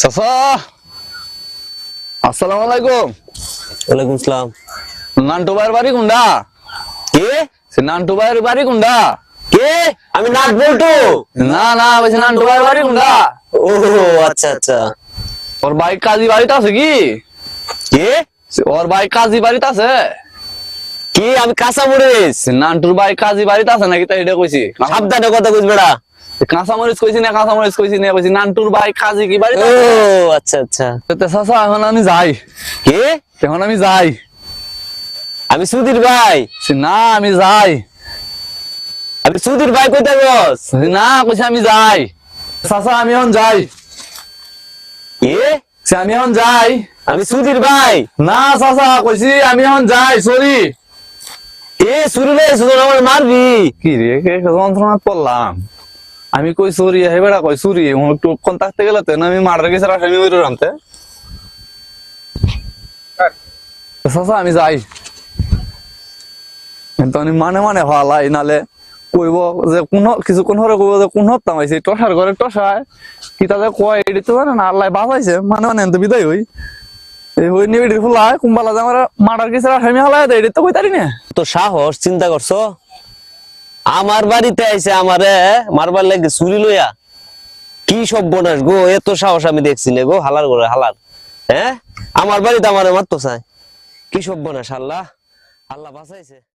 চাচা আসসালামু আলাইকুম। ওয়ালাইকুম সালাম। নান্টু ভাইয়ের বাড়ি কোনটা কে? সে নান্টু ভাইয়ের বাড়ি কোনটা কে? আমি নাট বলতো না না বলছি নান্টু ভাইয়ের বাড়ি কোনটা ও আচ্ছা আচ্ছা। ওর বাইক কাজী বাড়িতে আছে কি? কে? ওর বাইক কাজী বাড়িতে আছে? কি? আমি কাঁচা মরিচ। সে নান্টুর বাইক কাজী বাড়িতে আছে নাকি তাই এটা কইছি? সাবধানে কথা কইস বেড়া। কাঁচা মরিচ কইছি না কাঁচা মরিচ কইছি না কইছি নান্টুর কাজী কি বাড়িতে ও আচ্ছা আচ্ছা। তো চাচা এখন আমি যাই। কে? এখন আমি যাই। আমি সুধীর ভাই। না আমি যাই। আমি সুধীর ভাই কইতে গস না কইছি আমি যাই। চাচা আমি এখন যাই। কে? আমি এখন যাই। আমি সুধীর ভাই। না চাচা কইছি আমি এখন যাই সরি। এ শুধু আমার মারবি। কি রে যন্ত্রণা পড়লাম আমি কই সরি হে বেড়া কই সরি હું একটু কোন থাকতে গেলে তো আমি মার্ডার কেসের আসামি হইল রামতে চাচা আমি যাই। কিন্তু আমি মানে মানে ভালাই নালে কইব যে কোন কিছুক্ষণ হরে কইব যে কোন হত্যা হয়েছে টসার ঘরে টসায়। কি তাদের কয় এটি তো জানে না আল্লাহ বাঁচাইছে মানে মানে তো বিদায় হই। এই হই নিয়ে এটি ফুলাই কুম্বালা যে আমার মার্ডার কেসের আসামি হলাই তো এটি তো কইতারি না। তো সাহস চিন্তা করছ? আমার বাড়িতে আইসে আমারে মারবার লাগে চুরি লইয়া। কি সব বনাস গো, এত সাহস আমি দেখছি না গো, হালার করে হালার। হ্যাঁ? আমার বাড়িতে আমারে মারতো চাই কি সব বনাস আল্লাহ। আল্লাহ বাঁচাইছে।